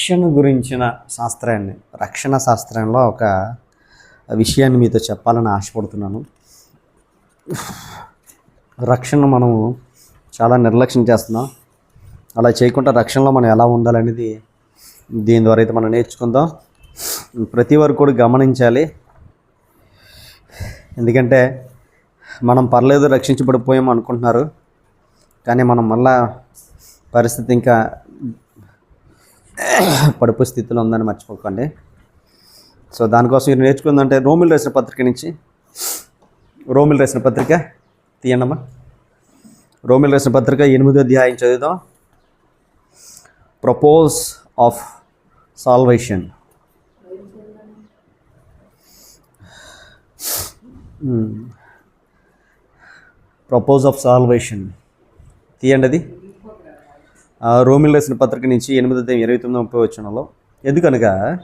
రక్షణ గురించిన శాస్త్రాన్ని రక్షణ శాస్త్రంలో ఒక విషయాన్ని మీతో చెప్పాలని ఆశపడుతున్నాను. రక్షణ మనము చాలా నిర్లక్ష్యం చేస్తున్నాం. అలా చేయకుండా రక్షణలో మనం ఎలా ఉండాలనేది దీని ద్వారా అయితే మనం నేర్చుకుందాం. ప్రతి వారు కూడా గమనించాలి. ఎందుకంటే మనం పర్లేదు రక్షించబడిపోయాం అనుకుంటున్నారు. కానీ మనం మళ్ళా పరిస్థితి ఇంకా పడుపు స్థితిలో ఉందని మర్చిపోకండి. సో దానికోసం మీరు నేర్చుకుందంటే రోమిల్ రాసిన పత్రిక నుంచి. రోమిల్ రాసిన పత్రిక తీయండమ్మా. రోమిల్ రాసిన పత్రిక ఎనిమిదో అధ్యాయం చదువుదాం. Purpose of salvation purpose of salvation తీయండి అది. రోమిల్ రాసిన పత్రిక నుంచి ఎనిమిది అధ్యాయం ఇరవై తొమ్మిది ముప్పై వచ్చినలో ఎందుకనగా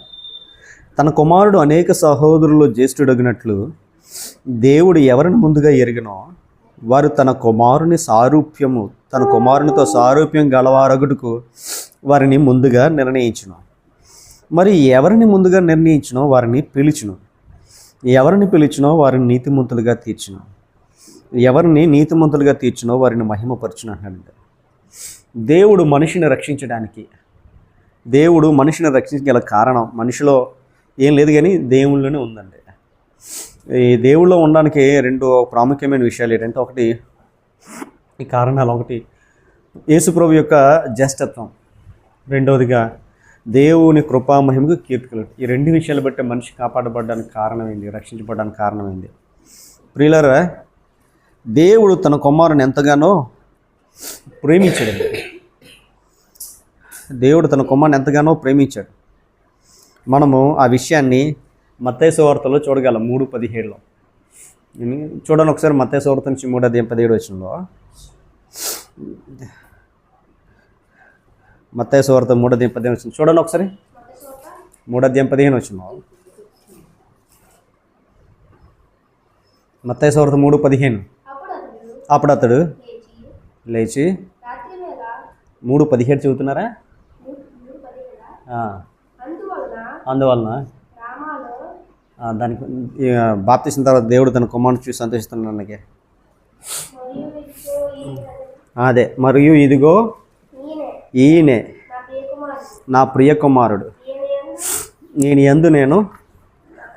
తన కుమారుడు అనేక సహోదరులు జ్యేష్ఠుడగినట్లు దేవుడు ఎవరిని ముందుగా ఎరిగినో వారు తన కుమారుని సారూప్యము తన కుమారునితో సారూప్యం గలవారగుడుకు వారిని ముందుగా నిర్ణయించును. మరి ఎవరిని ముందుగా నిర్ణయించినో వారిని పిలిచును. ఎవరిని పిలిచినో వారిని నీతిమంతులుగా తీర్చును. ఎవరిని నీతిమంతులుగా తీర్చినో వారిని మహిమపరచును అంటాడు దేవుడు మనిషిని రక్షించడానికి. దేవుడు మనిషిని రక్షించగల కారణం మనిషిలో ఏం లేదు కానీ దేవుళ్ళలోనే ఉందండి. ఈ దేవుళ్ళో ఉండడానికి రెండు ప్రాముఖ్యమైన విషయాలు ఏంటంటే ఒకటి ఈ కారణాలు ఒకటి యేసుప్రభు యొక్క జ్యేష్ఠత్వం. రెండవదిగా దేవుని కృపా మహిమకు కీర్తికలు. ఈ రెండు విషయాలు బట్టి మనిషి కాపాడబడడానికి కారణమైంది రక్షించబడడానికి కారణమైంది. ప్రియులరా దేవుడు తన కుమారుని ఎంతగానో ప్రేమించడం దేవుడు తన కుమారుని ఎంతగానో ప్రేమించాడు. మనము ఆ విషయాన్ని మత్తేసు వార్తలో చూడగలం మూడు పదిహేడులో. చూడండి ఒకసారి మత్తేసు వార్త నుంచి మూడు అధ్యాయం పదిహేడు వచ్చినలో మత్తేసు వార్త మూడు అధ్యాయం పదిహేను వచ్చింది చూడండి ఒకసారి. మూడు అధ్యాయం పదిహేను వచ్చిన మత్తేసు వార్త మూడు పదిహేను. అప్పుడు అతడు లేచి మూడు పదిహేడు చదువుతున్నారా మూడు మూడు పదిహేడ ఆ, అందువలన దానికి బాప్తిసిన తర్వాత దేవుడు తన కుమారుని చూసి సంతోషిస్తున్నాడు అన్నకే. అదే మరియు ఇదిగో ఈయనే నా ప్రియ కుమారుడు నేను ఎందు నేను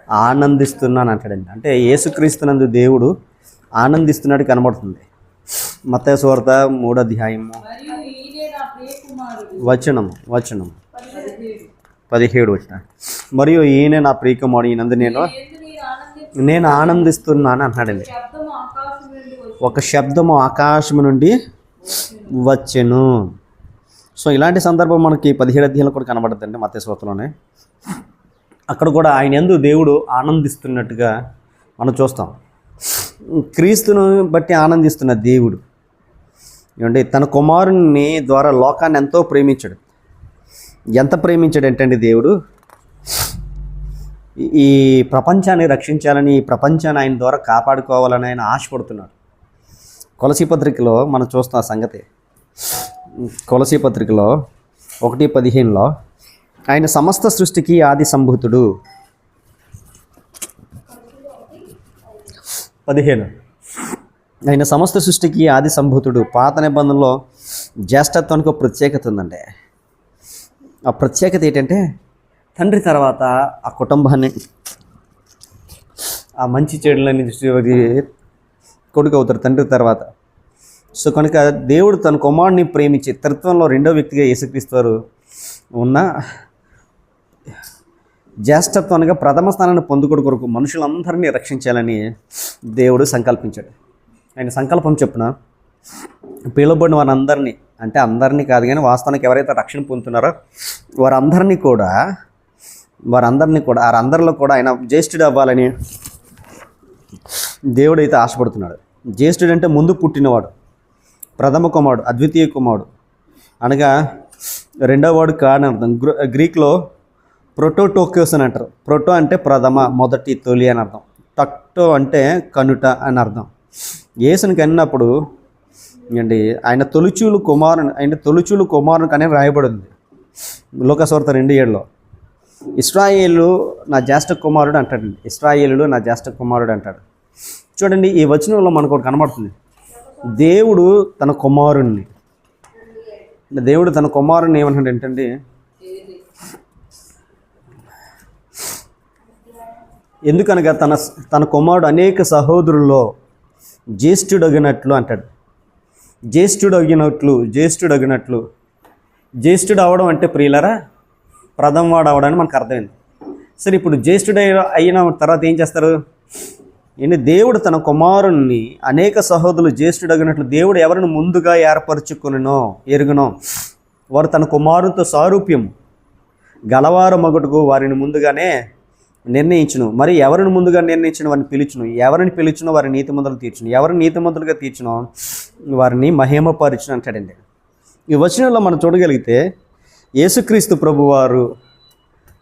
ఆనందిస్తున్నాను అంటాడండి అంటే యేసుక్రీస్తునందు దేవుడు ఆనందిస్తున్నాడు కనబడుతుంది. మత మూడో అధ్యాయము. వచనము వచనము. పదిహేడు వచ్చిన. మరియు ఈయన నా ప్రియకుమారుడు ఈయనందు నేను నేను ఆనందిస్తున్నాను అన్నాడండి. ఒక శబ్దము ఆకాశము నుండి వచ్చెను. సో ఇలాంటి సందర్భం మనకి పదిహేడు అధ్యాయంలో కూడా కనబడుతుందండి మత్స్యవతలోనే అక్కడ కూడా ఆయన ఎందు దేవుడు ఆనందిస్తున్నట్టుగా మనం చూస్తాం. క్రీస్తును బట్టి ఆనందిస్తున్న దేవుడు. ఏమంటే తన కుమారుని ద్వారా లోకాన్ని ఎంతో ప్రేమించాడు. ఎంత ప్రేమించాడు ఏంటండి దేవుడు ఈ- ప్రపంచాన్ని రక్షించాలని ఈ ప్రపంచాన్ని ఆయన ద్వారా కాపాడుకోవాలని ఆయన ఆశపడుతున్నాడు. కొలసి పత్రికలో మనం చూస్తున్న సంగతి. కొలసి పత్రికలో ఒకటి పదిహేనులో ఆయన సమస్త సృష్టికి ఆది సంభూతుడు. పదిహేను. ఆయన సమస్త సృష్టికి ఆది సంభూతుడు. పాత నిబంధనలో జ్యేష్ఠత్వానికి ఒక ప్రత్యేకత ఉందండి. ఆ ప్రత్యేకత ఏంటంటే తండ్రి తర్వాత ఆ కుటుంబాన్ని ఆ మంచి చెడులని దృష్టి కొడుకు అవుతారు తండ్రి తర్వాత. సో కనుక దేవుడు తన కుమారుడిని ప్రేమించి తత్వంలో రెండో వ్యక్తిగా యేసుక్రీస్తారు ఉన్న జ్యేష్ఠత్వానికి ప్రథమ స్థానాన్ని పొందుకోడు కొరకు మనుషులందరినీ రక్షించాలని దేవుడు సంకల్పించాడు. ఆయన సంకల్పం చెప్పున పిలువబడిన వారందరినీ అంటే అందరినీ కాదు కానీ వాస్తవానికి ఎవరైతే రక్షణ పొందుతున్నారో వారందరినీ కూడా వారందరినీ కూడా వారందరిలో కూడా ఆయన జ్యేష్ఠుడు అవ్వాలని దేవుడు అయితే ఆశపడుతున్నాడు. జ్యేష్ఠుడు అంటే ముందు పుట్టినవాడు ప్రథమ కుమారుడు అద్వితీయ కుమారుడు. అనగా రెండవ వాడు కాడని అర్థం గ్ర- గ్రీక్లో ప్రోటోటోక్యోస్ అని అంటారు. ప్రోటో అంటే ప్రథమ మొదటి తొలి అని అర్థం. టక్టో అంటే కనుట అని అర్థం. యేసుని కన్నప్పుడు ఏంటి? ఆయన తొలిచూలు కుమారుని ఆయన తొలిచూలు కుమారుని కానీ రాయబడింది లోకస్వార్త రెండు ఏడులో ఇస్రాయేలు నా జ్యేష్ఠ కుమారుడు అంటాడండి ఇస్రాయేలుడు నా జ్యేష్ఠ కుమారుడు అంటాడు. చూడండి ఈ వచనంలో మనకు ఒకటి కనబడుతుంది. దేవుడు తన కుమారుణ్ణి. దేవుడు తన కుమారుణ్ణి ఏమంటాడు ఏంటండి ఎందుకనగా తన తన కుమారుడు అనేక సహోదరుల్లో జ్యేష్ఠుడగినట్లు అంటాడు. జ్యేష్ఠుడు అగినట్లు జ్యేష్ఠుడు అగినట్లు జ్యేష్ఠుడు అవడం అంటే ప్రియులరా ప్రథమవాడు అవడం మనకు అర్థమైంది. సరే ఇప్పుడు జ్యేష్ఠుడు అయిన తర్వాత ఏం చేస్తారు? ఏంటి? దేవుడు తన కుమారుణ్ణి అనేక సహోదరులు జ్యేష్ఠుడగినట్లు దేవుడు ఎవరిని ముందుగా ఏర్పరచుకునో ఎరుగునో వారు తన కుమారునితో సారూప్యం గలవారు మగుటకు వారిని ముందుగానే నిర్ణయించును. మరి ఎవరిని ముందుగా నిర్ణయించిన? వారిని పిలుచును. ఎవరిని పిలుచునో? వారి నీతిమంతులు తీర్చును. ఎవరిని నీతి నీతిమంతులుగా తీర్చునో? వారిని మహిమపరచును అంటాడండి. ఈ వచనంలో మనం చూడగలిగితే యేసుక్రీస్తు ప్రభువారు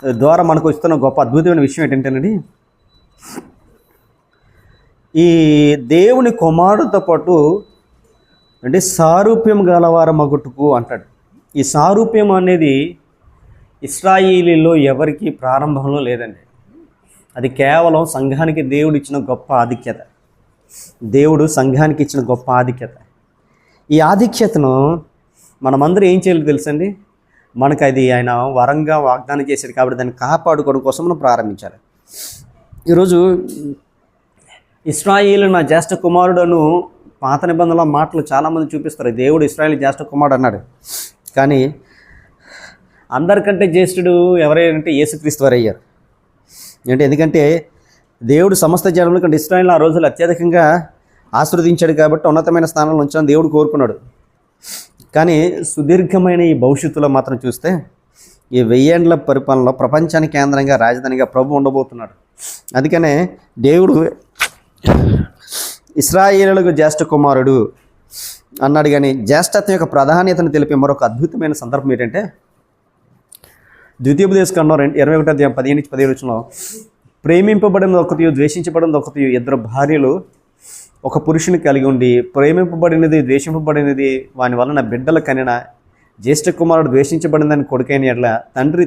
ద్వారా మనకు వస్తున్న గొప్ప అద్భుతమైన విషయం ఏంటంటేనండి ఈ దేవుని కుమారుడితో పాటు అంటే సారూప్యం గలవార మగుటుకు అంటాడు. ఈ సారూప్యం అనేది ఇస్రాయిలీలో ఎవరికి ప్రారంభంలో లేదండి. అది కేవలం సంఘానికి దేవుడు ఇచ్చిన గొప్ప ఆధిక్యత. దేవుడు సంఘానికి ఇచ్చిన గొప్ప ఆధిక్యత. ఈ ఆధిక్యతను మనమందరం ఏం చేయాలి తెలుసండి? మనకు అది ఆయన వరంగా వాగ్దానం చేశాడు కాబట్టి దాన్ని కాపాడుకోవడం కోసం మనం ప్రారంభించాలి. ఈరోజు ఇస్రాయిల్ నా జ్యేష్ఠ కుమారుడను పాత నిబంధనల మాటలు చాలామంది చూపిస్తారు. దేవుడు ఇస్రాయిల్ జ్యేష్ఠ కుమారుడు అన్నాడు. కానీ అందరికంటే జ్యేష్ఠుడు ఎవరైనా యేసుక్రీస్తు వారు అయ్యారు. అంటే ఎందుకంటే దేవుడు సమస్త జనముల కంటే ఇస్రాయిల్ ఆ రోజులు అత్యధికంగా ఆశ్రవదించాడు కాబట్టి ఉన్నతమైన స్థానంలో ఉంచాలని దేవుడు కోరుకున్నాడు. కానీ సుదీర్ఘమైన ఈ భవిష్యత్తులో మాత్రం చూస్తే ఈ వెయ్యేండ్ల పరిపాలనలో ప్రపంచానికి కేంద్రంగా రాజధానిగా ప్రభు ఉండబోతున్నాడు. అందుకనే దేవుడు ఇస్రాయేలులకు జ్యేష్ఠ కుమారుడు అన్నాడు కానీ జ్యేష్ఠత్వం యొక్క ప్రాధాన్యతను తెలిపే మరొక అద్భుతమైన సందర్భం ఏంటంటే ద్వితీయోపదేశ ఖండం రెండు ఇరవై ఒకటో అధ్యాయం పదిహేను నుంచి పదిహేను వచ్చిన ప్రేమింపబడిన ఒకటి ద్వేషించబడిన ఒకటి ఇద్దరు భార్యలు ఒక పురుషుని కలిగి ఉండి ప్రేమింపబడినది ద్వేషింపబడినది వాని వలన బిడ్డల కనిన జ్యేష్ఠ కుమారుడు ద్వేషించబడినదని కొడుకైన ఎట్లా తండ్రి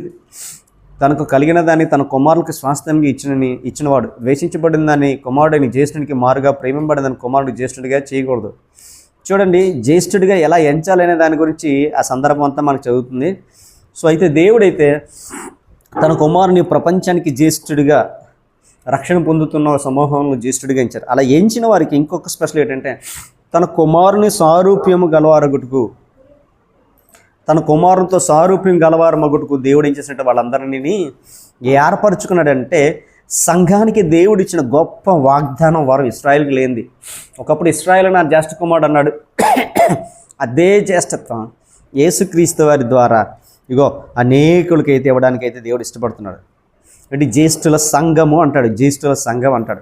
తనకు కలిగిన దాన్ని తన కుమారులకు స్వాస్థ్యానికి ఇచ్చినని ఇచ్చినవాడు ద్వేషించబడిన దాన్ని కుమారుడిని జ్యేష్ఠునికి మారుగా ప్రేమింపబడిన కుమారుడు జ్యేష్ఠుడిగా చేయకూడదు. చూడండి జ్యేష్ఠుడిగా ఎలా ఎంచాలనే దాని గురించి ఆ సందర్భం అంతా మనకు చదువుతుంది. సో అయితే దేవుడైతే తన కుమారుని ప్రపంచానికి జ్యేష్ఠుడిగా రక్షణ పొందుతున్న సమూహంలో జ్యేష్ఠుడిగా ఎంచారు. అలా ఎంచిన వారికి ఇంకొక స్పెషల్ ఏంటంటే తన కుమారుని సారూప్యము గలవారగుటుకు తన కుమారునితో సారూప్యం గలవారు మగుటుకు దేవుడు ఏం చేసినట్టు వాళ్ళందరినీ ఏర్పరచుకున్నాడంటే సంఘానికి దేవుడు ఇచ్చిన గొప్ప వాగ్దానం వారు ఇస్రాయల్కి లేనిది. ఒకప్పుడు ఇస్రాయల్ నా జ్యేష్ఠ కుమారుడు అన్నాడు అదే జ్యేష్ఠత్వం యేసుక్రీస్తు వారి ద్వారా ఇగో అనేకులకి అయితే ఇవ్వడానికి అయితే దేవుడు ఇష్టపడుతున్నాడు. అంటే జ్యేష్ఠుల సంఘము అంటాడు. జ్యేష్ఠుల సంఘం అంటాడు.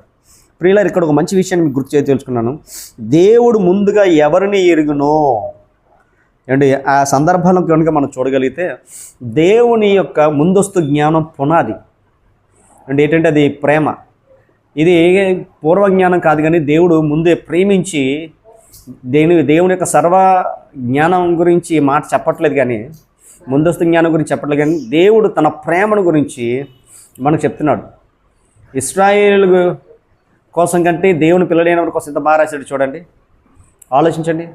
ప్రియులారు ఇక్కడ ఒక మంచి విషయాన్ని మీకు గుర్తు తెలుసుకున్నాను. దేవుడు ముందుగా ఎవరిని ఎరుగునో? అంటే ఆ సందర్భంలో కనుక మనం చూడగలిగితే దేవుని యొక్క ముందస్తు జ్ఞానం పునాది. అంటే ఏంటంటే అది ప్రేమ. ఇది పూర్వ జ్ఞానం కాదు కానీ దేవుడు ముందే ప్రేమించి దేని దేవుని యొక్క సర్వ జ్ఞానం గురించి మాట చెప్పట్లేదు కానీ ముందస్తు జ్ఞానం గురించి చెప్పట్లేదు కానీ దేవుడు తన ప్రేమను గురించి మనకు చెప్తున్నాడు. ఇస్రాయేల్ కోసం కంటే దేవుని పిల్లలైన వారి కోసం ఎంత బాగా రాశాడు చూడండి. ఆలోచించండి.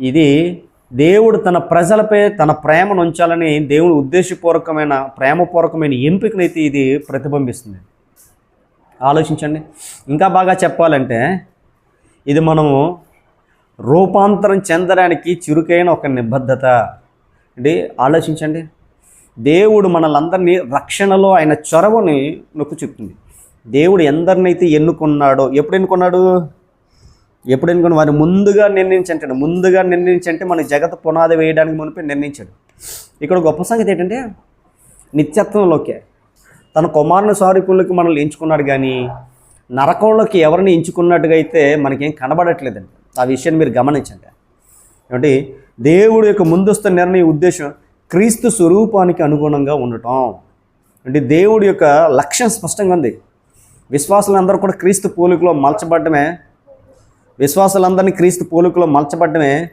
ఇది దేవుడు తన ప్రజలపై తన ప్రేమను ఉంచాలని దేవుని ఉద్దేశపూర్వకమైన ప్రేమపూర్వకమైన ఎంపికనైతే ఇది ప్రతిబింబిస్తుంది. ఆలోచించండి. ఇంకా బాగా చెప్పాలంటే ఇది మనము రూపాంతరం చెందడానికి చురుకైన ఒక నిబద్ధత. అంటే ఆలోచించండి. దేవుడు మనలందరినీ రక్షణలో ఆయన చొరవని నొక్కు చెప్తుంది. దేవుడు ఎందరినైతే ఎన్నుకున్నాడో ఎప్పుడు ఎన్నుకున్నాడు? ఎప్పుడు ఎన్నుకున్న వారిని ముందుగా నిర్ణయించంటాడు ముందుగా నిర్ణయించంటే మన జగత్ పునాది వేయడానికి మునిపి నిర్ణయించాడు. ఇక్కడ గొప్ప సంగతి ఏంటంటే నిత్యత్వంలోకే తన కుమారుని సారూప్యంలోకి మనల్ని ఎంచుకున్నాడు కానీ నరకంలోకి ఎవరిని ఎంచుకున్నట్టుగా అయితే మనకేం కనబడట్లేదండి. ఆ విషయాన్ని మీరు గమనించండి. ఏమంటే దేవుడు యొక్క ముందస్తు నిర్ణయ ఉద్దేశం క్రీస్తు స్వరూపానికి అనుగుణంగా ఉండటం. అంటే దేవుడి యొక్క లక్ష్యం స్పష్టంగా ఉంది. విశ్వాసులందరూ కూడా క్రీస్తు పోలికలో మలచబడమే విశ్వాసులందరినీ క్రీస్తు పోలికలో మలచబడమే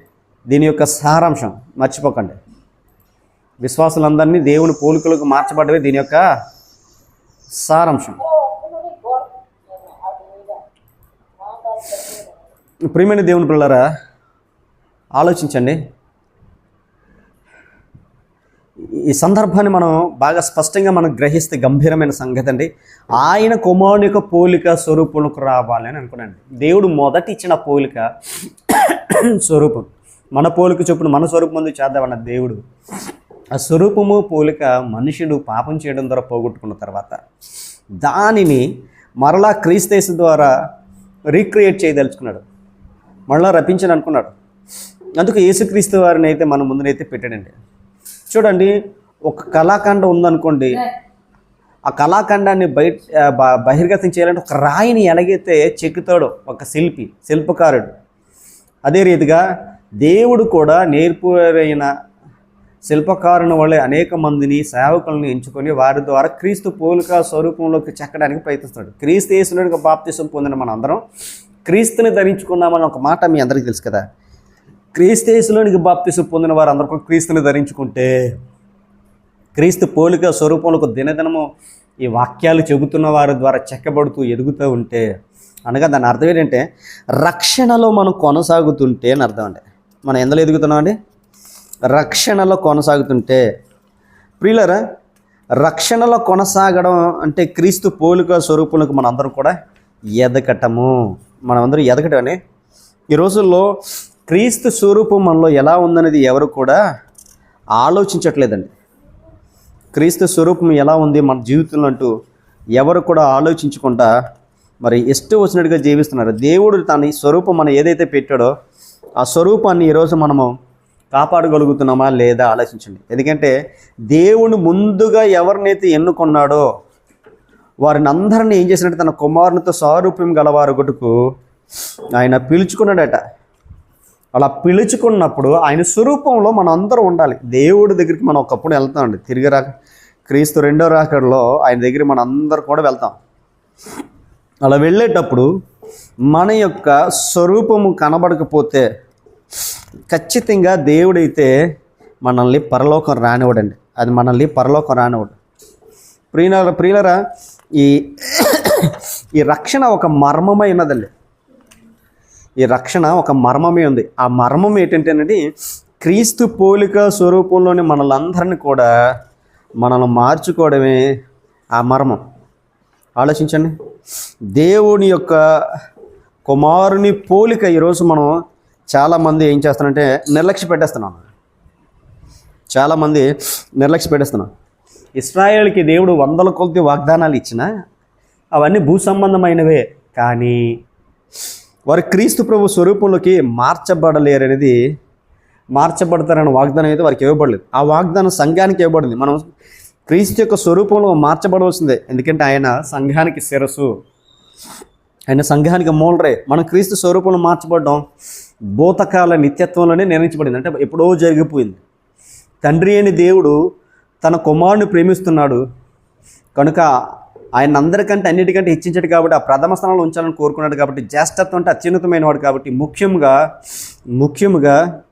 దీని యొక్క సారాంశం మర్చిపోకండి. విశ్వాసులందరినీ దేవుని పోలికలకు మార్చబడమే దీని యొక్క సారాంశం. ప్రియమైన దేవుని పిల్లరా ఆలోచించండి. ఈ సందర్భాన్ని మనం బాగా స్పష్టంగా మనం గ్రహిస్తే గంభీరమైన సంగతి అండి. ఆయన కుమారునిక పోలిక స్వరూపులకు రావాలని అనుకున్నాను. దేవుడు మొదట ఇచ్చిన పోలిక స్వరూపం. మన పోలిక చొప్పున మన స్వరూపం ముందు చేద్దామన్న దేవుడు. ఆ స్వరూపము పోలిక మనుషుడు పాపం చేయడం ద్వారా పోగొట్టుకున్న తర్వాత దానిని మరలా క్రీస్తేసు ద్వారా రీక్రియేట్ చేయదలుచుకున్నాడు. మరలా రప్పించని అనుకున్నాడు అందుకు యేసుక్రీస్తు వారిని అయితే మన ముందునైతే పెట్టాడండి. చూడండి ఒక కళాఖండ ఉందనుకోండి ఆ కళాఖండాన్ని బయట బహిర్గతం చేయాలంటే ఒక రాయిని ఎలాగైతే చెక్కుతాడో ఒక శిల్పి శిల్పకారుడు. అదే రీతిగా దేవుడు కూడా నేర్పురైన శిల్పకారుని వల్లే అనేక మందిని సేవకులను ఎంచుకొని వారి ద్వారా క్రీస్తు పోలిక స్వరూపంలోకి చెక్కడానికి ప్రయత్నిస్తాడు. క్రీస్తు యేసునుడికి బాప్తిసం పొందిన మన అందరం క్రీస్తుని ధరించుకున్నామని ఒక మాట మీ అందరికీ తెలుసు కదా? క్రీస్తు యేసులోనికి బాప్తిసం పొందిన వారు అందరూ కూడా క్రీస్తుని ధరించుకుంటే క్రీస్తు పోలిక స్వరూపంలో దినదినము ఈ వాక్యాలు చెబుతున్న వారి ద్వారా చెక్కబడుతూ ఎదుగుతూ ఉంటే అనగా దాని అర్థం ఏంటంటే రక్షణలో మనం కొనసాగుతుంటే అని అర్థం అండి. మనం ఎందులో ఎదుగుతున్నామండి రక్షణలో కొనసాగుతుంటే. ప్రియులరా రక్షణలో కొనసాగడం అంటే క్రీస్తు పోలిక స్వరూపులకు మనందరం కూడా ఎదగటము. మనం ఎదగటం అని ఈ రోజుల్లో క్రీస్తు స్వరూపం మనలో ఎలా ఉందనేది ఎవరు కూడా ఆలోచించట్లేదండి. క్రీస్తు స్వరూపం ఎలా ఉంది మన జీవితంలో అంటూ ఎవరు కూడా ఆలోచించకుండా మరి ఇష్టం వచ్చినట్టుగా జీవిస్తున్నారు. దేవుడు తన స్వరూపం మనం ఏదైతే పెట్టాడో ఆ స్వరూపాన్ని ఈరోజు మనము కాపాడగలుగుతున్నామా లేదా ఆలోచించండి. ఎందుకంటే దేవుడు ముందుగా ఎవరినైతే ఎన్నుకున్నాడో వారిని అందరినీ ఏం చేసినట్టు తన కుమారునితో సారూప్యం గలవారు కొట్టుకు ఆయన పిలుచుకున్నాడట. అలా పిలుచుకున్నప్పుడు ఆయన స్వరూపంలో మనం అందరూ ఉండాలి. దేవుడి దగ్గరికి మనం ఒకప్పుడు వెళ్తామండి తిరిగి రా క్రీస్తు రెండో రాకడలో ఆయన దగ్గర మనం అందరు కూడా వెళ్తాం. అలా వెళ్ళేటప్పుడు మన యొక్క స్వరూపము కనబడకపోతే ఖచ్చితంగా దేవుడైతే మనల్ని పరలోకం రానివ్వడండి. అది మనల్ని పరలోకం రానివ్వడు. ప్రియుల ప్రియులరా ఈ ఈ రక్షణ ఒక మర్మమైనదండి. ఈ రక్షణ ఒక మర్మమే ఉంది. ఆ మర్మం ఏంటంటేనండి క్రీస్తు పోలిక స్వరూపంలోని మనలందరినీ కూడా మనల్ని మార్చుకోవడమే ఆ మర్మం. ఆలోచించండి. దేవుని యొక్క కుమారుని పోలిక ఈరోజు మనం చాలామంది ఏం చేస్తానంటే నిర్లక్ష్య పెట్టేస్తున్నాం. చాలామంది నిర్లక్ష్య పెట్టేస్తున్నాం. ఇస్రాయేల్కి దేవుడు వందల కొలది వాగ్దానాలు ఇచ్చిన అవన్నీ భూ సంబంధమైనవే. కానీ వారు క్రీస్తు ప్రభు స్వరూపంలోకి మార్చబడలేరనేది మార్చబడతారనే వాగ్దానం అయితే వారికి ఇవ్వబడలేదు. ఆ వాగ్దానం సంఘానికి ఇవ్వబడింది. మనం క్రీస్తు యొక్క స్వరూపంలో మార్చబడవలసిందే. ఎందుకంటే ఆయన సంఘానికి శిరస్సు. ఆయన సంఘానికి మూలరే. మనం క్రీస్తు స్వరూపంలో మార్చబడ్డం. భూతకాల నిత్యత్వంలోనే నిర్ణయించబడింది. అంటే ఎప్పుడో జరిగిపోయింది. తండ్రి అని దేవుడు తన కుమారుని ప్రేమిస్తున్నాడు. కనుక ఆయన అందరికంటే అన్నిటికంటే హెచ్చించాడు కాబట్టి ఆ ప్రథమ స్థానంలో ఉంచాలని కోరుకున్నాడు కాబట్టి జ్యేష్ఠత్వం అంటే అత్యున్నతమైన వాడు కాబట్టి ముఖ్యంగా ముఖ్యముగా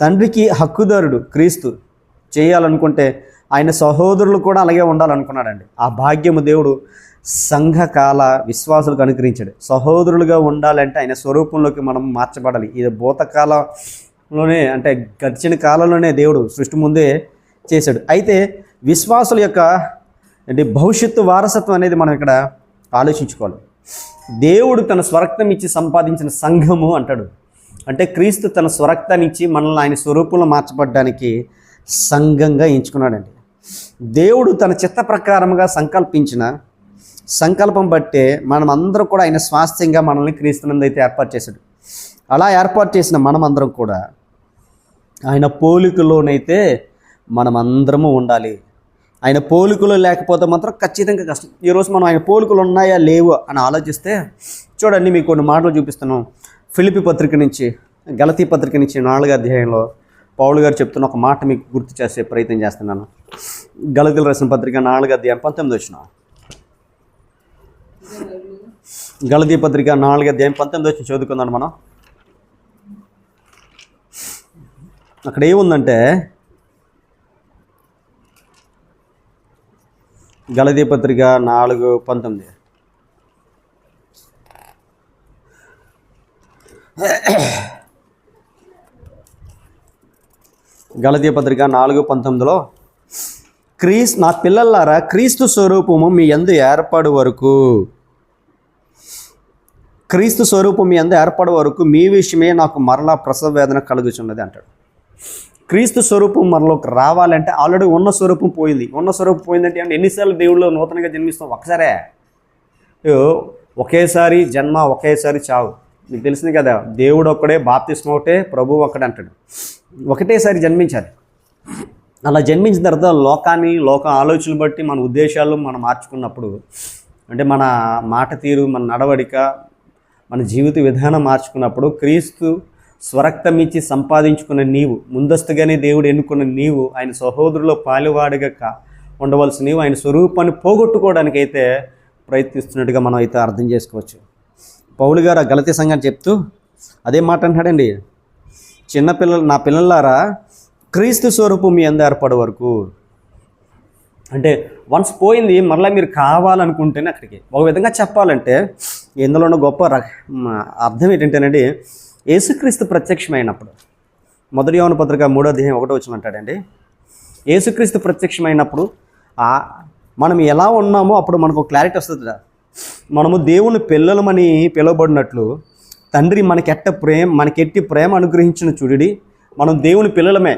తండ్రికి హక్కుదారుడు క్రీస్తు చేయాలనుకుంటే ఆయన సహోదరులు కూడా అలాగే ఉండాలనుకున్నాడండి. ఆ భాగ్యము దేవుడు సంఘకాల విశ్వాసులకు అనుగ్రహించాడు. సహోదరులుగా ఉండాలంటే ఆయన స్వరూపంలోకి మనం మార్చబడాలి. ఇది భూతకాలంలోనే అంటే గడిచిన కాలంలోనే దేవుడు సృష్టి ముందే చేశాడు. అయితే విశ్వాసుల యొక్క అంటే భవిష్యత్తు వారసత్వం అనేది మనం ఇక్కడ ఆలోచించుకోవాలి. దేవుడు తన స్వరక్తం ఇచ్చి సంపాదించిన సంఘము అంటాడు. అంటే క్రీస్తు తన స్వరక్తాన్ని ఇచ్చి మనల్ని ఆయన స్వరూపంలో మార్చబడ్డానికి సంఘంగా ఎంచుకున్నాడండి. దేవుడు తన చిత్త ప్రకారముగా సంకల్పించిన సంకల్పం బట్టే మనం అందరం కూడా ఆయన స్వాస్థ్యంగా మనల్ని క్రీస్తునందు అయితే ఏర్పాటు చేశాడు. అలా ఏర్పాటు చేసిన మనమందరం కూడా ఆయన పోలికలోనైతే మనమందరము ఉండాలి. ఆయన పోలికలు లేకపోతే మాత్రం ఖచ్చితంగా కష్టం. ఈరోజు మనం ఆయన పోలికలు ఉన్నాయా లేవు అని ఆలోచిస్తే చూడండి మీకు కొన్ని మాటలు చూపిస్తున్నాం. ఫిలిపి పత్రిక నుంచి గలతీ పత్రిక నుంచి నాలుగు అధ్యాయంలో పౌలు గారు చెప్తున్న ఒక మాట మీకు గుర్తు చేసే ప్రయత్నం చేస్తున్నాను. గలతీలు రాసిన పత్రిక నాలుగు అధ్యాయం పంతొమ్మిది వచ్చిన గలతీ పత్రిక నాలుగు అధ్యాయం పంతొమ్మిది వచ్చి చదువుకుందాం మనం. అక్కడ ఏముందంటే గలదీ పత్రిక నాలుగు పంతొమ్మిది. గలతీ పత్రిక నాలుగు పంతొమ్మిదిలో క్రీస్ నా పిల్లలారా క్రీస్తు స్వరూపము మీ ఎందు ఏర్పడు వరకు క్రీస్తు స్వరూపం మీ ఎందు ఏర్పడు వరకు మీ విషయమే నాకు మరలా ప్రసవ వేదన కలుగుచున్నది అంటాడు. క్రీస్తు స్వరూపం మనలోకి రావాలంటే ఆల్రెడీ ఉన్న స్వరూపం పోయింది. ఉన్న స్వరూపం పోయిందంటే అంటే ఎన్నిసార్లు దేవుళ్ళు నూతనంగా జన్మిస్తాం? ఒకసారే ఒకేసారి జన్మ ఒకేసారి చావు. మీకు తెలిసింది కదా దేవుడు ఒక్కడే బాప్తిష్టం ఒకటే ప్రభు ఒక్కడే అంటాడు. ఒకటేసారి జన్మించాలి. అలా జన్మించిన తర్వాత లోకాన్ని లోక ఆలోచనలు బట్టి మన ఉద్దేశాలు మనం మార్చుకున్నప్పుడు అంటే మన మాట తీరు మన నడవడిక మన జీవిత విధానం మార్చుకున్నప్పుడు క్రీస్తు స్వరక్తం ఇచ్చి సంపాదించుకున్న నీవు ముందస్తుగానే దేవుడు ఎన్నుకున్న నీవు ఆయన సహోదరులో పాలువాడిగా కా ఉండవలసిన నీవు ఆయన స్వరూపాన్ని పోగొట్టుకోవడానికైతే ప్రయత్నిస్తున్నట్టుగా మనం అయితే అర్థం చేసుకోవచ్చు. పౌలు గారు ఆ గలతీ సంఘాన్ని చెప్తూ అదే మాట అంటాడండి చిన్నపిల్లలు నా పిల్లలారా క్రీస్తు స్వరూపం మీ అందరు ఏర్పడే వరకు అంటే వన్స్ పోయింది మరలా మీరు కావాలనుకుంటేనే అక్కడికి. ఒక విధంగా చెప్పాలంటే ఇందులో ఉన్న గొప్ప ర- అర్థం ఏంటంటేనండి యేసుక్రీస్తు ప్రత్యక్షమైనప్పుడు. మొదటి యోన పత్రిక మూడో అధ్యాయం ఒకటో వచ్చిన అంటాడండి. యేసుక్రీస్తు ప్రత్యక్షమైనప్పుడు మనం ఎలా ఉన్నామో అప్పుడు మనకు క్లారిటీ వస్తుంది మనము దేవుని పిల్లలమని పిలువబడినట్లు తండ్రి మనకెట్ట ప్రేమ మనకెట్టి ప్రేమ అనుగ్రహించిన చూడుడి మనం దేవుని పిల్లలమే.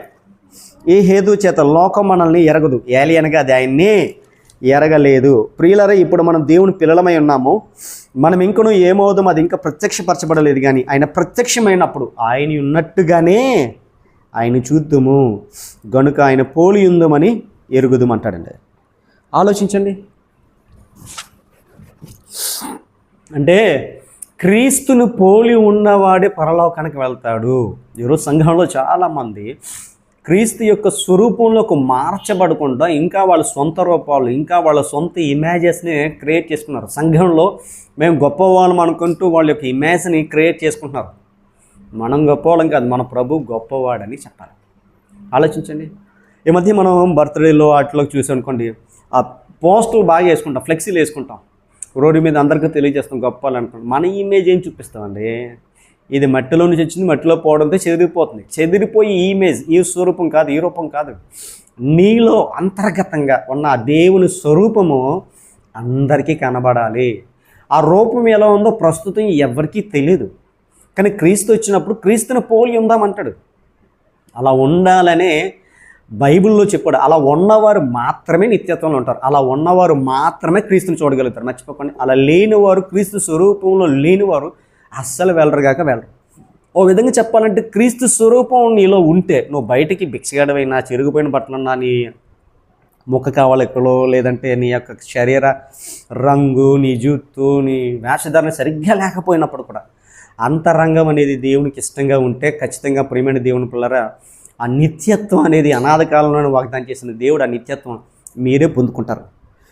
ఏ హేతు చేత లోకం మనల్ని ఎరగదు. ఏలియనగా అది ఆయన్నే. ఎరగలేదు. ప్రియులరే ఇప్పుడు మనం దేవుని పిల్లలమై ఉన్నాము. మనం ఇంకనూ ఏమవుదాం? అది ఇంకా ప్రత్యక్షపరచబడలేదు కానీ ఆయన ప్రత్యక్షమైనప్పుడు ఆయన ఉన్నట్టుగానే ఆయన చూద్దుము. గనుక ఆయన పోలి ఉందమని ఎరుగుదమంటాడండి. ఆలోచించండి. అంటే క్రీస్తును పోలి ఉన్నవాడే పరలోకానికి వెళ్తాడు. ఈరోజు సంఘంలో చాలామంది క్రీస్తు యొక్క స్వరూపంలోకి మార్చబడకుండా ఇంకా వాళ్ళ సొంత రూపాలు ఇంకా వాళ్ళ సొంత ఇమేజెస్ని క్రియేట్ చేసుకున్నారు. సంఘంలో మేము గొప్పవాళ్ళం అనుకుంటూ వాళ్ళ యొక్క ఇమేజ్ని క్రియేట్ చేసుకుంటున్నారు. మనం గొప్పవాళ్ళం కాదు మన ప్రభు గొప్పవాడని చెప్పాలి. ఆలోచించండి. ఈ మధ్య మనం బర్త్డేలో వాటిలో చూసానుకోండి ఆ పోస్టులు బాగా వేసుకుంటాం ఫ్లెక్సీలు వేసుకుంటాం. రోడ్డు మీద అందరికీ తెలియజేస్తాం గొప్పవాళ్ళు అనుకుంటాం. మన ఇమేజ్ ఏం చూపిస్తామండి? ఇది మట్టిలో నుంచి వచ్చింది మట్టిలో పోవడంతో చెదిరిపోతుంది. చెదిరిపోయి ఈ ఇమేజ్ ఈ స్వరూపం కాదు ఈ రూపం కాదు. నీలో అంతర్గతంగా ఉన్న ఆ దేవుని స్వరూపము అందరికీ కనబడాలి. ఆ రూపం ఎలా ఉందో ప్రస్తుతం ఎవరికీ తెలియదు కానీ క్రీస్తు వచ్చినప్పుడు క్రీస్తుని పోలి ఉందామంటాడు. అలా ఉండాలనే బైబిల్లో చెప్పాడు. అలా ఉన్నవారు మాత్రమే నిత్యత్వంలో ఉంటారు. అలా ఉన్నవారు మాత్రమే క్రీస్తుని చూడగలుగుతారు. మర్చిపోకండి. అలా లేనివారు క్రీస్తు స్వరూపంలో లేనివారు అస్సలు వెళ్ళరు కాక వెళ్ళరు. ఓ విధంగా చెప్పాలంటే క్రీస్తు స్వరూపం నీలో ఉంటే నువ్వు బయటికి భిక్షగాడవైనా చిరిగిపోయిన బట్టలున్నా నీ ముఖ కవలికలో లేదంటే నీ యొక్క శరీర రంగు నీ జుత్తు నీ వేషధారణ సరిగ్గా లేకపోయినప్పుడు కూడా అంతరంగం అనేది దేవునికి ఇష్టంగా ఉంటే ఖచ్చితంగా ప్రియమైన దేవుని పిల్లరా ఆ నిత్యత్వం అనేది అనాథ కాలంలోనే వాగ్దానం చేసిన దేవుడు ఆ నిత్యత్వం మీరే పొందుకుంటారు.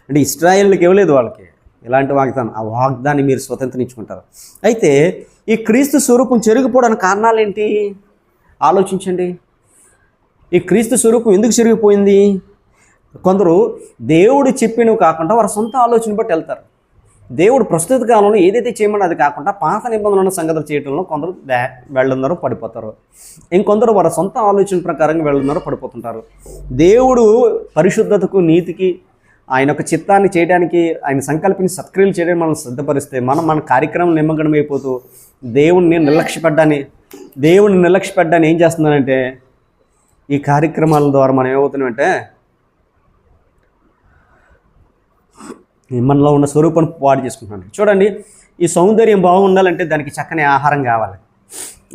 అంటే ఇస్రాయిల్కి ఇవ్వలేదు వాళ్ళకి. ఇలాంటి వాగ్దానం ఆ వాగ్దాన్ని మీరు స్వతంత్రించుకుంటారు. అయితే ఈ క్రీస్తు స్వరూపం చెరిగిపోవడానికి కారణాలు ఏంటి ఆలోచించండి. ఈ క్రీస్తు స్వరూపం ఎందుకు చెరిగిపోయింది? కొందరు దేవుడు చెప్పినవి కాకుండా వారి సొంత ఆలోచన బట్టి వెళ్తారు. దేవుడు ప్రస్తుత కాలంలో ఏదైతే చేయమని అది కాకుండా పాత నిబంధనలను సంగతులు చేయడంలో కొందరు దా- వెళ్ళున్నారో పడిపోతారు. ఇంకొందరు వారి సొంత ఆలోచన ప్రకారంగా వెళ్ళున్నారో పడిపోతుంటారు. దేవుడు పరిశుద్ధతకు నీతికి ఆయన యొక్క చిత్తాన్ని చేయడానికి ఆయన సంకల్పించి సత్క్రియలు చేయడానికి మనం సిద్ధపరిస్తే మనం మన కార్యక్రమం నిమగ్నం అయిపోతూ దేవుణ్ణి నిర్లక్ష్యపడ్డాన్ని దేవుణ్ణి నిర్లక్ష్యపడ్డాన్ని ఏం చేస్తున్నానంటే ఈ కార్యక్రమాల ద్వారా మనం ఏమవుతున్నామంటే మనలో ఉన్న స్వరూపాన్ని పాడు చేసుకుంటున్నాను చూడండి ఈ సౌందర్యం బాగుండాలంటే దానికి చక్కని ఆహారం కావాలి.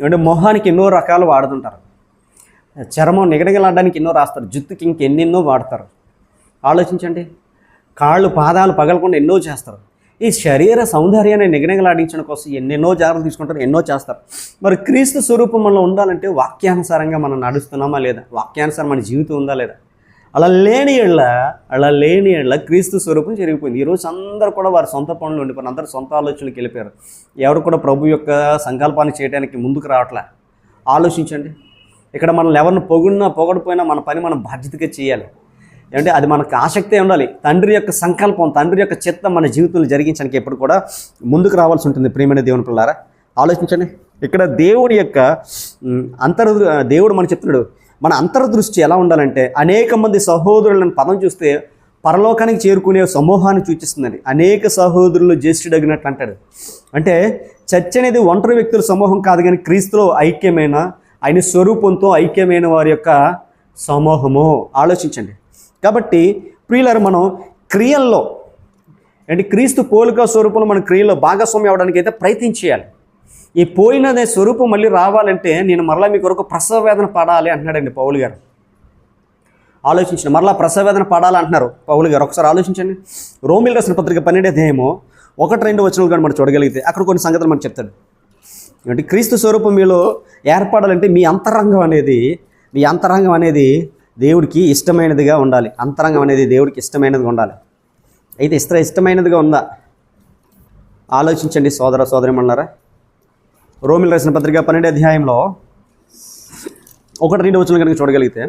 అంటే మొహానికి ఎన్నో రకాలు వాడుతుంటారు. చర్మం నిగడగలాడడానికి ఎన్నో రాస్తారు. జుత్తుకి ఇంకెన్నెన్నో వాడతారు. ఆలోచించండి. కాళ్ళు పాదాలు పగలకుండా ఎన్నో చేస్తారు. ఈ శరీర సౌందర్యాన్ని నిగనగలాడించడం కోసం ఎన్నెన్నో జాగ్రత్తలు తీసుకుంటారు ఎన్నో చేస్తారు. మరి క్రీస్తు స్వరూపం మనలో ఉండాలంటే వాక్యానుసారంగా మనం నడుస్తున్నామా లేదా? వాక్యానుసారం మన జీవితం ఉందా లేదా? అలా లేని ఎళ్ళ అలా లేని ఎళ్ళ క్రీస్తు స్వరూపం జరిగిపోయింది. ఈరోజు అందరూ కూడా వారి సొంత పనులు ఉండిపోయిన అందరూ సొంత ఆలోచనలకు వెళ్ళిపోయారు. ఎవరు కూడా ప్రభు యొక్క సంకల్పాన్ని చేయడానికి ముందుకు రావట్లే. ఆలోచించండి. ఇక్కడ మనం ఎవరిని పొగిడినా పొగడిపోయినా మన పని మనం బాధ్యతగా చేయాలి. ఏమంటే అది మనకు ఆసక్తే ఉండాలి. తండ్రి యొక్క సంకల్పం తండ్రి యొక్క చిత్తం మన జీవితంలో జరిగించడానికి ఎప్పుడు కూడా ముందుకు రావాల్సి ఉంటుంది ప్రియమైన దేవుని పిల్లారా. ఆలోచించండి. ఇక్కడ దేవుడి యొక్క అంతర్ దేవుడు మన చెప్తున్నాడు మన అంతర్దృష్టి ఎలా ఉండాలంటే అనేక మంది సహోదరులను పదం చూస్తే పరలోకానికి చేరుకునే సమూహాన్ని సూచిస్తుందండి. అనేక సహోదరులు జ్యేష్ఠుడగినట్లు అంటాడు. అంటే చర్చ అనేది ఒంటరి వ్యక్తుల సమూహం కాదు కానీ క్రీస్తులో ఐక్యమైన ఆయన స్వరూపంతో ఐక్యమైన వారి యొక్క సమూహము. ఆలోచించండి. కాబట్టి ప్రియులరు మనం క్రియల్లో అంటే క్రీస్తు పోలిక స్వరూపంలో మన క్రియల్లో భాగస్వామ్యం అవడానికి అయితే ప్రయత్నం చేయాలి. ఈ పోయినదే స్వరూపం మళ్ళీ రావాలంటే నేను మరలా మీ కొరకు ప్రసవ వేదన పడాలి అంటున్నాడండి పౌలు గారు. ఆలోచించండి మరలా ప్రసవ వేదన పడాలి అంటున్నారు పౌలు గారు. ఒకసారి ఆలోచించండి. రోమిల్ రాసిన పత్రిక పన్నెండే అధ్యాయము ఒకటి రెండు వచనాలు కానీ మనం చూడగలిగితే అక్కడ కొన్ని సంగతులు మనం చెప్తాడు. అంటే క్రీస్తు స్వరూపం మీలో ఏర్పడాలంటే మీ అంతరంగం అనేది మీ అంతరంగం అనేది దేవుడికి ఇష్టమైనదిగా ఉండాలి. అంతరంగం అనేది దేవుడికి ఇష్టమైనదిగా ఉండాలి. అయితే ఇష్ట ఇష్టమైనదిగా ఉందా? ఆలోచించండి సోదర సోదరిమన్నారా రోమిల్ రాసిన పత్రిక పన్నెండు అధ్యాయంలో ఒకటి రెండు వచ్చిన కనుక చూడగలిగితే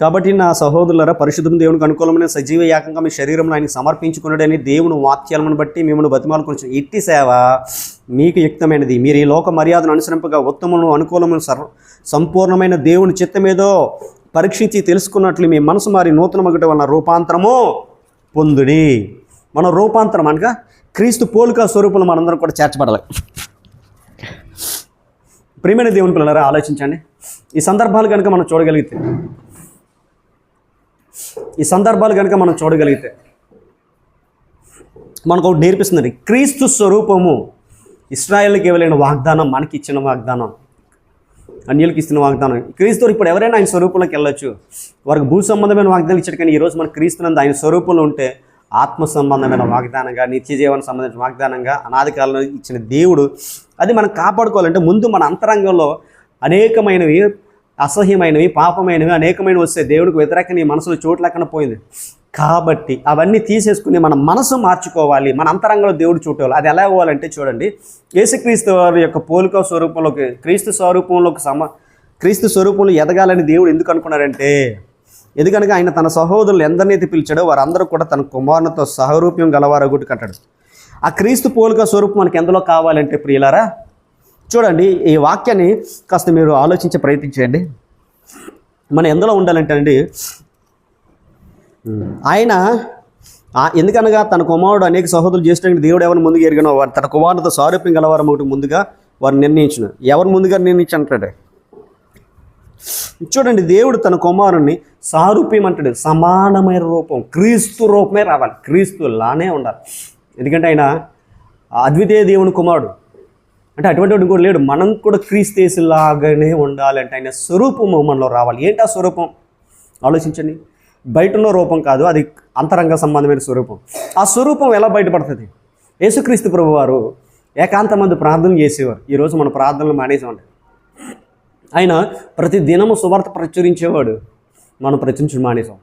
కాబట్టి నా సహోదరులరా పరిశుద్ధం దేవునికి అనుకూలమైన సజీవ యాకంగా మీ శరీరంలో ఆయన సమర్పించుకున్నాడని దేవుని వాక్యాలను బట్టి మిమ్మల్ని బతిమాలుకొనిచ్చు ఇట్టి సేవ మీకు యుక్తమైనది. మీరు ఈ లోక మర్యాదను అనుసరింపగా ఉత్తమను అనుకూలమైన సర్ సంపూర్ణమైన దేవుని చిత్తమేదో పరీక్షించి తెలుసుకున్నట్లు మీ మనసు మారి నూతన మగట వలన రూపాంతరము పొందుడి. మన రూపాంతరం అనగా క్రీస్తు పోలిక స్వరూపులు మనందరం కూడా చేర్చబడాలి. ప్రియమైన దేవుని పిల్లలారా ఆలోచించండి. ఈ సందర్భాలు కనుక మనం చూడగలిగితే ఈ సందర్భాలు కనుక మనం చూడగలిగితే మనకు ఒకటి నేర్పిస్తుంది. క్రీస్తు స్వరూపము ఇస్రాయేల్కి ఇవ్వలేని వాగ్దానం మనకి ఇచ్చిన వాగ్దానం. అన్యులకి ఇస్తున్న వాగ్దానం. క్రీస్తు ఇప్పుడు ఎవరైనా ఆయన స్వరూపంలోకి వెళ్ళొచ్చు. వారికి భూ సంబంధమైన వాగ్దానం ఇచ్చాడు కానీ ఈరోజు మన క్రీస్తునందు ఆయన స్వరూపంలో ఉంటే ఆత్మ సంబంధమైన వాగ్దానంగా నిత్య జీవన సంబంధించిన వాగ్దానంగా అనాది కాలంలో ఇచ్చిన దేవుడు అది మనం కాపాడుకోవాలంటే ముందు మన అంతరంగంలో అనేకమైనవి అసహ్యమైనవి పాపమైనవి అనేకమైనవి వస్తే దేవుడికి వ్యతిరేకంగా మనసులో చోటు లేకుండా పోయింది. కాబట్టి అవన్నీ తీసేసుకుని మన మనసు మార్చుకోవాలి. మన అంతరంగంలో దేవుడు చూడాలి అది ఎలా అవ్వాలంటే చూడండి. యేసుక్రీస్తు వారి యొక్క పోలిక స్వరూపంలోకి క్రీస్తు స్వరూపంలోకి సమ క్రీస్తు స్వరూపంలో ఎదగాలని దేవుడు ఎందుకు అనుకున్నారంటే ఎందుకనగా ఆయన తన సహోదరులు ఎందరినైతే పిలిచాడో వారందరూ కూడా తన కుమారునితో సహరూప్యం గలవారగుట్టు కట్టాడు. ఆ క్రీస్తు పోలిక స్వరూపం మనకి ఎందులో కావాలంటే ప్రియులారా చూడండి ఈ వాక్యాన్ని కాస్త మీరు ఆలోచించే ప్రయత్నించండి మనం ఎందులో ఉండాలంటే అండి ఆయన ఎందుకనగా తన కుమారుడు అనేక సహోదరులు చేసినట్టు దేవుడు ఎవరిని ముందుగా ఎరిగిన వారు తన కుమారుడితో సారూప్యం గలవారు ఒకటి ముందుగా వారు నిర్ణయించిన. ఎవరు ముందుగా నిర్ణయించి అంటాడు? చూడండి దేవుడు తన కుమారుణ్ణి సారూప్యం అంటాడు. సమానమైన రూపం క్రీస్తు రూపమే రావాలి. క్రీస్తు లానే ఉండాలి. ఎందుకంటే ఆయన అద్వితీయ దేవుని కుమారుడు. అంటే అటువంటి వాడు కూడా లేడు. మనం కూడా క్రీస్తేసులాగానే ఉండాలంటే ఆయన స్వరూపము మనలో రావాలి. ఏంటి ఆ స్వరూపం? ఆలోచించండి. బయట ఉన్న రూపం కాదు అది అంతరంగ సంబంధమైన స్వరూపం. ఆ స్వరూపం ఎలా బయటపడుతుంది? యేసుక్రీస్తు ప్రభు వారు ఏకాంతమంది ప్రార్థన చేసేవారు. ఈరోజు మన ప్రార్థనలు మానేసామండి. ఆయన ప్రతి దినము సువార్త ప్రచురించేవాడు. మనం ప్రచురించడం మానేసాం.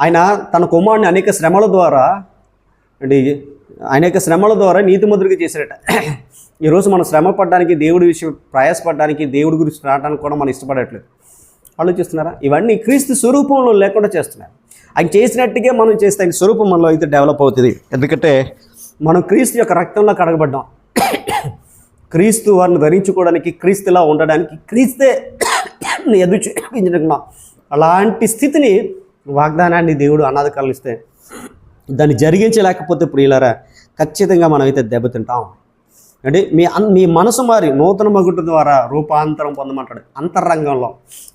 ఆయన తన కుమారుని అనేక శ్రమల ద్వారా అంటే అనేక శ్రమల ద్వారా నీతిముద్రగా చేశారట. ఈరోజు మనం శ్రమ పడడానికి దేవుడి విషయం ప్రయాసపడడానికి దేవుడి గురించి రావడానికి కూడా మనం ఇష్టపడట్లేదు. ఆలోచిస్తున్నారా? ఇవన్నీ క్రీస్తు స్వరూపంలో లేకుండా చేస్తున్నారు ఆయన చేసినట్టుగా మనం చేస్తే ఆయన స్వరూపం మనలో అయితే డెవలప్ అవుతుంది. ఎందుకంటే మనం క్రీస్తు యొక్క రక్తంలో కడగబడ్డాం. క్రీస్తు వారిని ధరించుకోవడానికి క్రీస్తులా ఉండడానికి క్రీస్తే ఎదురు చూపించుకున్నాం అలాంటి స్థితిని వాగ్దానాన్ని దేవుడు అనాథ కలిస్తే దాన్ని జరిగించలేకపోతే ప్రియులరా ఖచ్చితంగా మనమైతే దెబ్బతింటాం. అంటే మీ అన్ మీ మనసు మారి నూతన మగుట ద్వారా రూపాంతరం పొందమంటాడు. అంతరంగంలో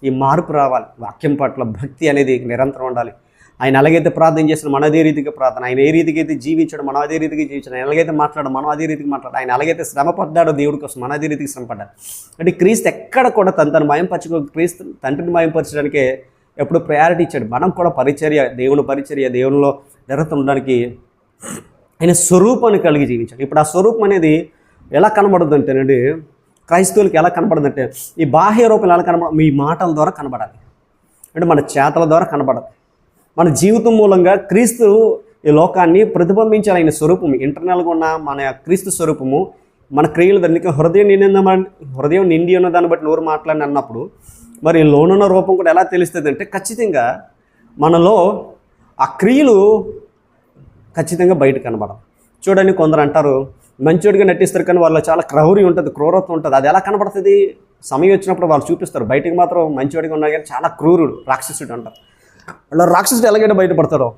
ఈ మార్పు రావాలి. వాక్యం పట్ల భక్తి అనేది నిరంతరం ఉండాలి. ఆయన ఎలాగైతే ప్రార్థన చేసిన మన అదే రీతిగా ప్రార్థన. ఆయన ఏ రీతికి అయితే జీవించాడు మనం అదే రీతికి జీవించాడు. ఆయన ఎలాగైతే మాట్లాడు మనం అదే రీతికి మాట్లాడు ఆయన ఎలాగైతే శ్రమ పడ్డాడో దేవుడి కోసం మన అదే రీతికి శ్రమ పడ్డాడు అంటే క్రీస్తు ఎక్కడ కూడా తను తను మయంపరచుకో క్రీస్తు తండ్రిని మయంపరచడానికే ఎప్పుడు ప్రయారిటీ ఇచ్చాడు. మనం కూడా పరిచర్య దేవుని పరిచర్య దేవునిలో నిరంతరం ఉండడానికి ఆయన స్వరూపాన్ని కలిగి జీవించాలి ఇప్పుడు ఆ స్వరూపం అనేది ఎలా కనబడదు అంటేనండి క్రైస్తవులకి ఎలా కనబడుతుందంటే ఈ బాహ్య రూపంలో ఎలా కనబడ మీ మాటల ద్వారా కనబడాలి. అంటే మన చేతల ద్వారా కనబడాలి. మన జీవితం మూలంగా క్రీస్తు ఈ లోకాన్ని ప్రతిబింబించాలి ఆయన స్వరూపం. ఇంటర్నల్గా ఉన్న మన క్రీస్తు స్వరూపము మన క్రియలు దానికి హృదయం నిండిన హృదయం నిండి ఉన్న దాన్ని బట్టి నోరు మాట్లాడిన అన్నప్పుడు మరి లోనున్న రూపం కూడా ఎలా తెలుస్తుంది అంటే ఖచ్చితంగా మనలో ఆ క్రియలు ఖచ్చితంగా బయట కనబడం చూడండి కొందరు అంటారు మంచోడిగా నటిస్తారు కానీ వాళ్ళ చాలా క్రౌరి ఉంటుంది క్రూరత్వం ఉంటుంది. అది ఎలా కనబడుతుంది? సమయం వచ్చినప్పుడు వాళ్ళు చూపిస్తారు. బయటికి మాత్రం మంచివాడిగా ఉన్నా కానీ చాలా క్రూరుడు రాక్షసుడు అంటారు. వాళ్ళ రాక్షసుడు ఎలాగైనా బయటపడతారో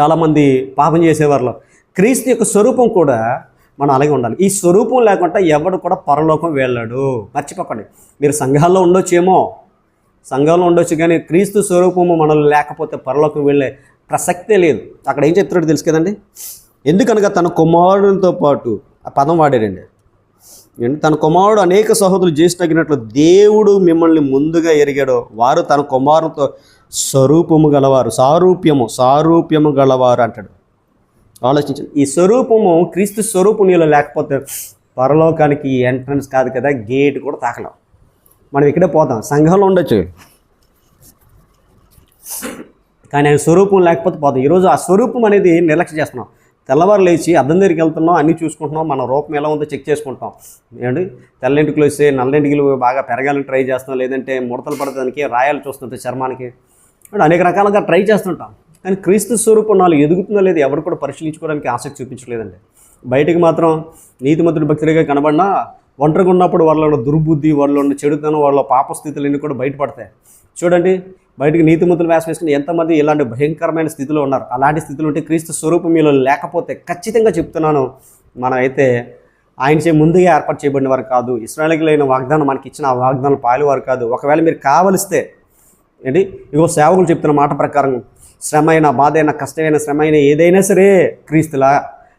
చాలామంది పాపం చేసేవారిలో. క్రీస్తు యొక్క స్వరూపం కూడా మనం అలాగే ఉండాలి. ఈ స్వరూపం లేకుండా ఎవడు కూడా పరలోకం వెళ్ళాడు. మర్చిపోకండి. మీరు సంఘాల్లో ఉండొచ్చేమో. సంఘంలో ఉండొచ్చు కానీ క్రీస్తు స్వరూపము మనలో లేకపోతే పరలోకం వెళ్ళే ప్రసక్తే లేదు. అక్కడ ఏం చెప్తున్నాడు తెలుసు కదండి? ఎందుకనగా తన కుమారునితో పాటు ఆ పదం వాడాడండి తన కుమారుడు అనేక సహోదరులు చేసినగినట్లు దేవుడు మిమ్మల్ని ముందుగా ఎరిగాడో వారు తన కుమారుతో స్వరూపము గలవారు సారూప్యము సారూప్యము గలవారు అంటాడు. ఆలోచించండి. ఈ స్వరూపము క్రీస్తు స్వరూపం నీలో లేకపోతే పరలోకానికి ఎంట్రన్స్ కాదు కదా గేట్ కూడా తాకలేం. మనం ఇక్కడే పోతాం సంఘంలో ఉండొచ్చు. కానీ ఆయన స్వరూపం లేకపోతే పోతాం ఈరోజు ఆ స్వరూపం అనేది నిర్లక్ష్యం చేస్తున్నాం. తెల్లవారు లేచి అద్దం దగ్గరికి వెళ్తున్నాం అన్నీ చూసుకుంటున్నాం మన రూపం ఎలా ఉందో చెక్ చేసుకుంటాం ఏంటి? తెల్లెంటికలు వస్తే నల్లంటికలు బాగా పెరగాలని ట్రై చేస్తున్నాం లేదంటే ముడతలు పడటానికి రాయాలు చూస్తుంటే చర్మానికి. అనేక రకాలుగా ట్రై చేస్తుంటాం. కానీ క్రీస్తు స్వరూపం నాలుగు ఎదుగుతుందో లేదు ఎవరు కూడా పరిశీలించుకోవడానికి ఆసక్తి చూపించలేదండి. బయటకు మాత్రం నీతిమంతుడు భక్తుడిగా కనబడినా ఒంటరిగా ఉన్నప్పుడు వాళ్ళ ఉన్న దుర్బుద్ధి వాళ్ళు ఉన్న చెడుతనం వాళ్ళ పాపస్థితులన్నీ కూడా బయటపడతాయి. చూడండి బయటకు నీతిమంతులు వేషం వేసుకుని ఎంతమంది ఇలాంటి భయంకరమైన స్థితిలో ఉన్నారు. అలాంటి స్థితిలో ఉంటే క్రీస్తు స్వరూపం మీలో లేకపోతే ఖచ్చితంగా చెప్తున్నాను. మనం అయితే ఆయన చే ముందుగా ఏర్పాటు చేయబడిన వారు కాదు. ఇస్రాయలీలైన వాగ్దానం మనకి ఇచ్చిన ఆ వాగ్దానం పాలువారు కాదు. ఒకవేళ మీరు కావలిస్తే ఏంటి? ఇగో సేవకులు చెప్తున్న మాట ప్రకారం శ్రమ అయినా బాధ అయినా కష్టమైన శ్రమ అయినా ఏదైనా సరే క్రీస్తులా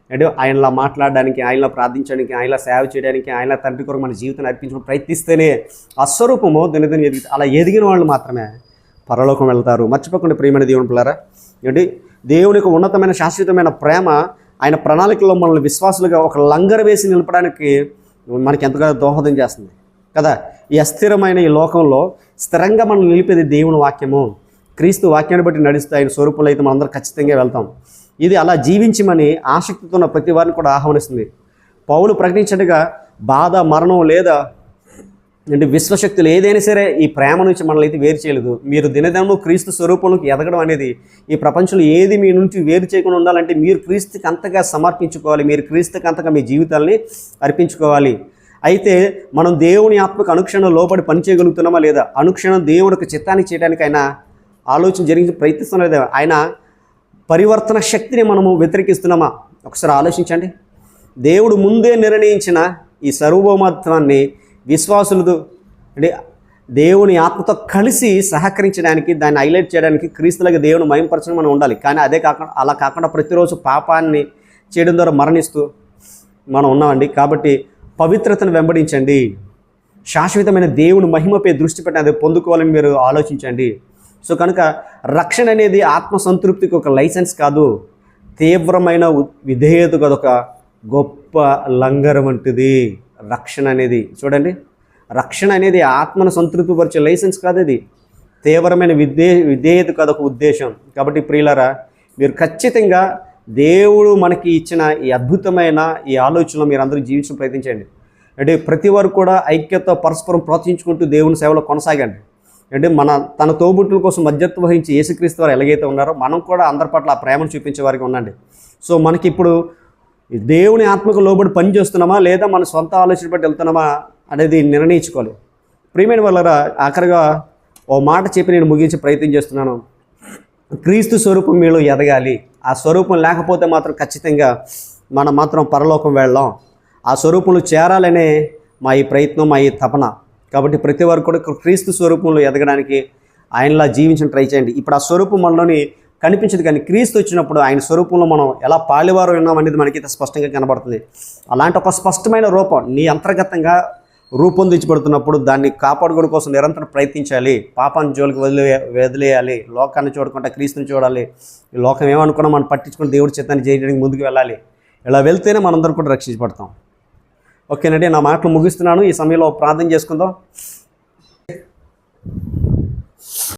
అంటే ఆయనలా మాట్లాడడానికి ఆయనలా ప్రార్థించడానికి ఆయనలా సేవ చేయడానికి ఆయన తండ్రి కొరకు మన జీవితాన్ని అర్పించడం ప్రయత్నిస్తేనే అస్వరూపము దినదిన ఎదిగి అలా ఎదిగిన వాళ్ళు మాత్రమే పరలోకం వెళ్తారు. మర్చిపోకుండా ప్రియమైన దేవుని పిల్లరా. ఏంటి? దేవునికి ఉన్నతమైన శాశ్వతమైన ప్రేమ ఆయన ప్రణాళికలో మనల్ని విశ్వాసులుగా ఒక లంగర వేసి నిలపడానికి మనకి ఎంతగానో దోహదం చేస్తుంది. కదా? ఈ అస్థిరమైన ఈ లోకంలో స్థిరంగా మనం నిలిపేది దేవుని వాక్యము. క్రీస్తు వాక్యాన్ని బట్టి నడిస్తే ఆయన స్వరూపంలో అయితే మనందరం ఖచ్చితంగా వెళ్తాం. ఇది అలా జీవించమని ఆసక్తితో ఉన్న ప్రతి వారిని కూడా ఆహ్వానిస్తుంది. పౌలు ప్రకటించినట్టుగా బాధ మరణం లేదా అంటే విశ్వశక్తులు ఏదైనా సరే ఈ ప్రేమ నుంచి మనల్ని అయితే వేరు చేయలేదు. మీరు దినదినము క్రీస్తు స్వరూపంలోకి ఎదగడం అనేది ఈ ప్రపంచంలో ఏది మీ నుంచి వేరు చేయకుండా ఉండాలంటే మీరు క్రీస్తుకి అంతగా సమర్పించుకోవాలి. మీరు క్రీస్తుకి అంతగా మీ జీవితాల్ని అర్పించుకోవాలి. అయితే మనం దేవుని ఆత్మకు అనుక్షణం లోపడి పనిచేయగలుగుతున్నామా లేదా? అనుక్షణం దేవుడికి చిత్తాన్ని చేయడానికి ఆయన ఆలోచన జరిగి ప్రయత్నిస్తున్నా లేదా? ఆయన పరివర్తన శక్తిని మనము వ్యతిరేకిస్తున్నామా? ఒకసారి ఆలోచించండి. దేవుడు ముందే నిర్ణయించిన ఈ సర్వభౌమత్వాన్ని విశ్వాసులదు. అంటే దేవుని ఆత్మతో కలిసి సహకరించడానికి దాన్ని హైలైట్ చేయడానికి క్రీస్తులకు దేవుని మయంపరచడం మనం ఉండాలి. కానీ అదే కాకుండా అలా కాకుండా ప్రతిరోజు పాపాన్ని చేయడం ద్వారా మరణిస్తూ మనం ఉన్నామండి. కాబట్టి పవిత్రతను వెంబడించండి. శాశ్వతమైన దేవుని మహిమపై దృష్టి పెట్టి అది పొందుకోవాలని మీరు ఆలోచించండి. సో కనుక రక్షణ అనేది ఆత్మ సంతృప్తికి ఒక లైసెన్స్ కాదు. తీవ్రమైన విధేయత విధేయతకు అదొక గొప్ప లంగరం వంటిది. రక్షణ అనేది చూడండి. రక్షణ అనేది ఆత్మను సంతృప్తిపరిచే లైసెన్స్ కాదు ఇది. తీవ్రమైన విధే కదా ఒక ఉద్దేశం. కాబట్టి ప్రియులరా మీరు ఖచ్చితంగా దేవుడు మనకి ఇచ్చిన ఈ అద్భుతమైన ఈ ఆలోచనలో మీరు అందరూ జీవించడం ప్రయత్నించండి అంటే ప్రతి వారు కూడా ఐక్యత పరస్పరం ప్రోత్సహించుకుంటూ దేవుని సేవలో కొనసాగండి. అంటే మన తన తోబుట్టుల కోసం మధ్యత్వం వహించి యేసుక్రీస్తు వారు ఎలాగైతే ఉన్నారో మనం కూడా అందరి పట్ల ఆ ప్రేమను చూపించే వారికి ఉండండి. సో మనకి ఇప్పుడు దేవుని ఆత్మకు లోబడి పని చేస్తున్నామా లేదా మన సొంత ఆలోచన బట్టి వెళ్తున్నామా అనేది నిర్ణయించుకోవాలి. ప్రియమైన వాళ్ళరా ఆఖరిగా ఓ మాట చెప్పి నేను ముగించే ప్రయత్నం చేస్తున్నాను. క్రీస్తు స్వరూపం మీలో ఎదగాలి. ఆ స్వరూపం లేకపోతే మాత్రం ఖచ్చితంగా మనం మాత్రం పరలోకం వెళ్ళాం. ఆ స్వరూపంలో చేరాలనే మా ఈ ప్రయత్నం మా ఈ తపన. కాబట్టి ప్రతి వారు కూడా క్రీస్తు స్వరూపంలో ఎదగడానికి ఆయనలా జీవించడం ట్రై చేయండి. ఇప్పుడు ఆ స్వరూపం మనలోని కనిపించదు కానీ క్రీస్తు వచ్చినప్పుడు ఆయన స్వరూపంలో మనం ఎలా పాలివారు ఉన్నాం అనేది మనకి స్పష్టంగా కనబడుతుంది. అలాంటి ఒక స్పష్టమైన రూపం నీ అంతర్గతంగా రూపొందించబడుతున్నప్పుడు దాన్ని కాపాడుకోవడం కోసం నిరంతరం ప్రయత్నించాలి. పాపాన్ని జోలికి వదిలే వదిలేయాలి. లోకాన్ని చూడకుండా క్రీస్తుని చూడాలి. ఈ లోకం ఏమనుకున్నా మనం పట్టించుకుని దేవుడి చిత్తాన్ని చేయడానికి ముందుకు వెళ్ళాలి. ఇలా వెళ్తేనే మనందరం కూడా రక్షించబడతాం. ఓకేనండి నా మాటలు ముగిస్తున్నాను. ఈ సమయంలో ప్రార్థన చేసుకుందాం.